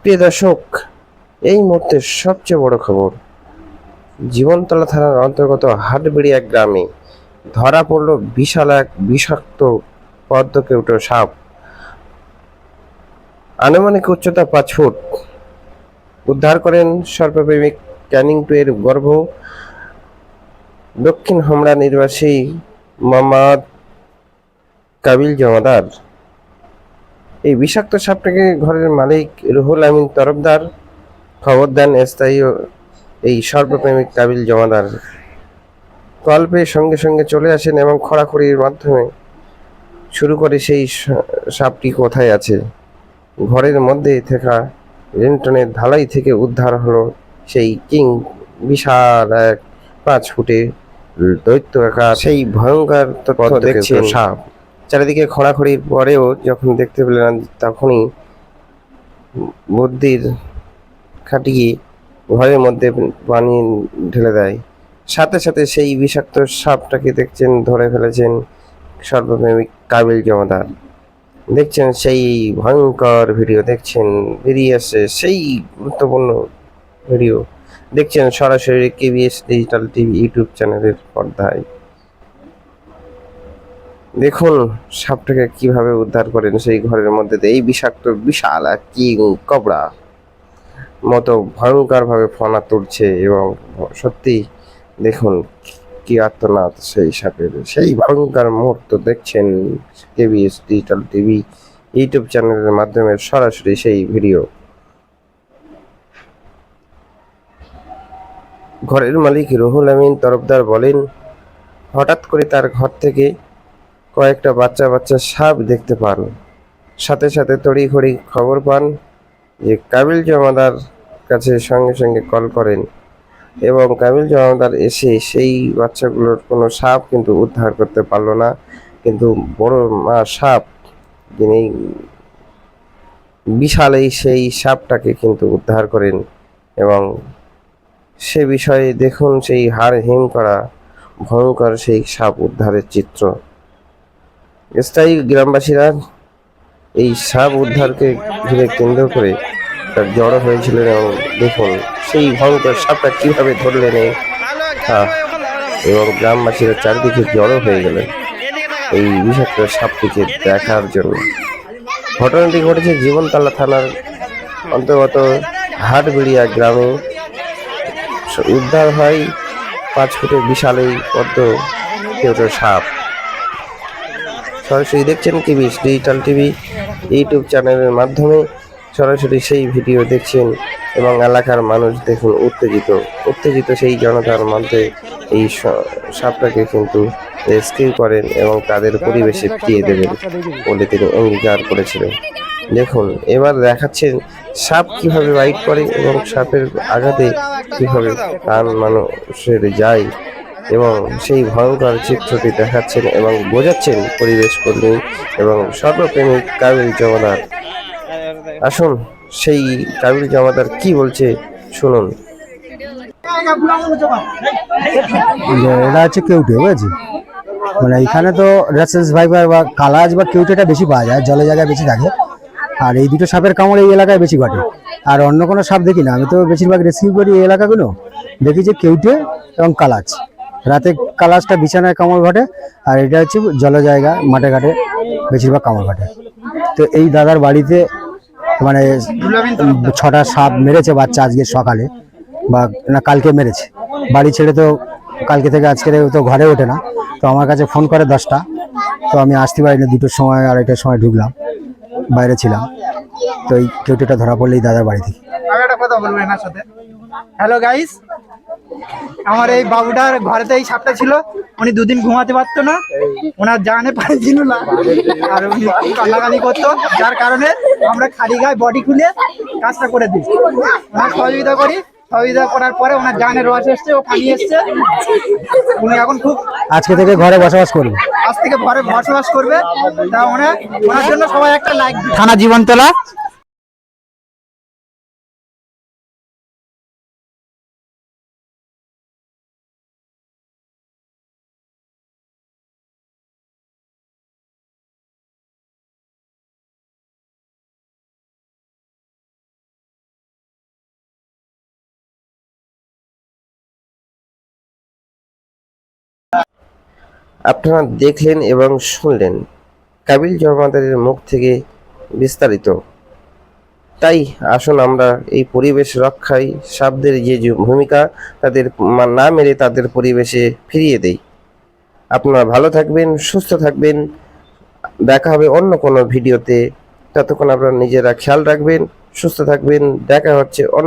প্রিয় দর্শক, এই মুহূর্তের সবচেয়ে বড় খবর, জীবনতলা থানার অন্তর্গত হাটবেড়িয়া গ্রামে ধরা পড়ল বিশাল এক বিষাক্ত পদ্মকেউটো সাপ। আনুমানিক উচ্চতা পাঁচ ফুট। উদ্ধার করেন সর্বপ্রেমিক ক্যানিং টু এর গর্ভ। দক্ষিণ হোমরা নির্বাসী মোহাম্মদ কাবিল জমাদার। এই বিষাক্ত সাপটাকে ঘরের মালিক রুহুল আমিন তরফদার খবর দেন স্থায়ী এই সর্বপ্রেমিক কাবিল জমাদার। কল পেয়ে সঙ্গে সঙ্গে চলে আসেন এবং খড়াখড়ির মাধ্যমে শুরু করে সেই সাপটি কোথায় আছে। ঘরের মধ্যে থাকা রেন্টনের ঢালাই থেকে উদ্ধার হলো সেই কিং বিশাল এক পাঁচ ফুটে দৈত্য আকার সেই ভয়ঙ্কর তথ্য সাপ। চারিদিকে খড়াখড়ির পরেও যখন দেখতে পেলেন, তখনই বুদ্ধির খাটিয়ে ঘরের মধ্যে পানি ঢেলে দেয়। সাথে সাথে সেই বিষাক্ত সাপটাকে দেখছেন, ধরে ফেলেছেন সর্বপ্রেমিক কাবিল জমাদার। দেখছেন সেই ভয়ঙ্কর ভিডিও, দেখছেন বেরিয়ে আসছে সেই গুরুত্বপূর্ণ ভিডিও। দেখছেন সরাসরি কেবিএস ডিজিটাল টিভি ইউটিউব চ্যানেলের পর্দায়। দেখুন, সাপটাকে কীভাবে উদ্ধার করেন সেই ঘরের মধ্যে। এই বিষাক্ত, বিশাল এক কিং কবড়া মতো ভয়ঙ্কর ভাবে ফনা তুলছে এবং সত্যি দেখুন, কি আত্মনাথ সেই সাপের। সেই ভয়ঙ্কর মুহূর্ত দেখছেন কেবিএস ডিজিটাল টিভি ইউটিউব চ্যানেলের মাধ্যমে সরাসরি সেই ভিডিও। ঘরের মালিক রুহুল আমিন তরফদার বলেন, হঠাৎ করে তার ঘর থেকে কয়েকটা বাচ্চা বাচ্চা সাপ দেখতে পান। সাথে সাথে তড়ি তড়িঘড়ি খবর পান যে কাবিল জমাদার কাছে সঙ্গে সঙ্গে কল করেন এবং কাবিল জমাদার এসে সেই বাচ্চাগুলোর কোনো সাপ কিন্তু উদ্ধার করতে পারল না। কিন্তু বড় মা সাপ যিনি বিশাল এই সেই সাপটাকে কিন্তু উদ্ধার করেন এবং সে বিষয়ে দেখুন সেই হাড় হিম করা ভয়ঙ্কর সেই সাপ উদ্ধারের চিত্র। স্থায়ী গ্রামবাসীরা এই সাপ উদ্ধারকে ঘিরে কেন্দ্র করে তার জড়ো হয়েছিলেন এবং দেখুন সেই ভয়ঙ্কর সাপটা কীভাবে ধরলেন এই এবং গ্রামবাসীরা চারিদিকে জড়ো হয়ে গেলেন এই বিষাক্ত সাপটিকে দেখার জন্য। ঘটনাটি ঘটেছে জীবনতলা থানার অন্তর্গত হাটবিড়িয়া গ্রামে। উদ্ধার হয় পাঁচ ফুটের বিশাল এই পদ্ম কেউটো সাপ। সরাসরি দেখছেন টিভি ডিজিটাল টিভি ইউটিউব চ্যানেলের মাধ্যমে সরাসরি সেই ভিডিও দেখছেন এবং এলাকার মানুষ দেখুন উত্তেজিত। উত্তেজিত সেই জনতার মধ্যে এই সাপটাকে কিন্তু রেস্কিউ করেন এবং তাদের পরিবেশে ফিরিয়ে দেবেন বলে তিনি অঙ্গীকার করেছিলেন। দেখুন, এবার দেখাচ্ছেন সাপ কীভাবে বাইট করে এবং সাপের আঘাতে কীভাবে প্রাণ মানুষের যায়। এবং সেই ভয়ঙ্কর চিত্রটি দেখাচ্ছেন এবং বোঝাচ্ছেন পরিবেশ কর্মী এবং সর্বপ্রেমিক কাবিল জমাদার আসুন, সেই কাবিল জমাদার কি বলছে শুনুন। এটা হচ্ছে কেউটে, বুঝেছি? মানে এখানে তো রেসেন্স ভাইবার বা কালাজ বা কেউটেটা বেশি পাওয়া যায় জলে জায়গায় বেশি থাকে। আর এই দুটো সাপের কামড় এই এলাকায় বেশি ঘটে। আর অন্য কোনো সাপ দেখি না, আমি তো বেশিরভাগ রেস্কিউ করি এই এলাকাগুলো। দেখি যে কেউটে এবং কালাজ। রাতে কালাজটা বিছানায় কামড় ঘটে, আর এটা হচ্ছে জল জায়গা, মাঠে ঘাটে, বেশিরভাগ কামড় ঘটে। তো এই দাদার বাড়িতে মানে ছটা সাপ মেরেছে বাচ্চা আজকে সকালে, বা না, কালকে মেরেছে। বাড়ি ছেড়ে তো কালকে থেকে আজকে তো ঘরে ওঠে না, তো আমার কাছে ফোন করে দশটা, তো আমি আসতে পারিনি, দুটোর সময় আড়াইটার সময় ঢুকলাম, বাইরে ছিলাম। তো এই কেউটেটা ধরা পড়লেই দাদার বাড়ি থেকে। হ্যালো গাইস আমার এই বাবুটার ঘরেতে এই সাপটা ছিল উনি দুদিন ঘুমাতে পারতো না ওনার জানে পানি ছিল না আর উনি কান্নাকানি করতো যার কারণে আমরা খালি গায়ে বডি খুলে কাজটা করে দিই। ওনার সহযোগিতা করি সহযোগিতা করার পরে ওনার জানের রস এসছে ও পানি এসছে। উনি এখন খুব আজকে থেকে ঘরে বসবাস করবে? আজ থেকে ঘরে বসবাস করবে। তা ওনার ওনার জন্য সবাই একটা লাইক থানা জীবনতলা? আপনারা দেখলেন এবং শুনলেন। কাবিল জমাদারের মুখ থেকে বিস্তারিত। তাই আসুন আমরা এই পরিবেশ রক্ষায় সাপদের যে ভূমিকা, তাদের না মেরে তাদের পরিবেশে ফিরিয়ে দেই। আপনারা ভালো থাকবেন, সুস্থ থাকবেন। দেখা হবে অন্য কোনো ভিডিওতে। ততক্ষণ আপনারা নিজেরা খেয়াল রাখবেন, সুস্থ থাকবেন। দেখা হচ্ছে অন্য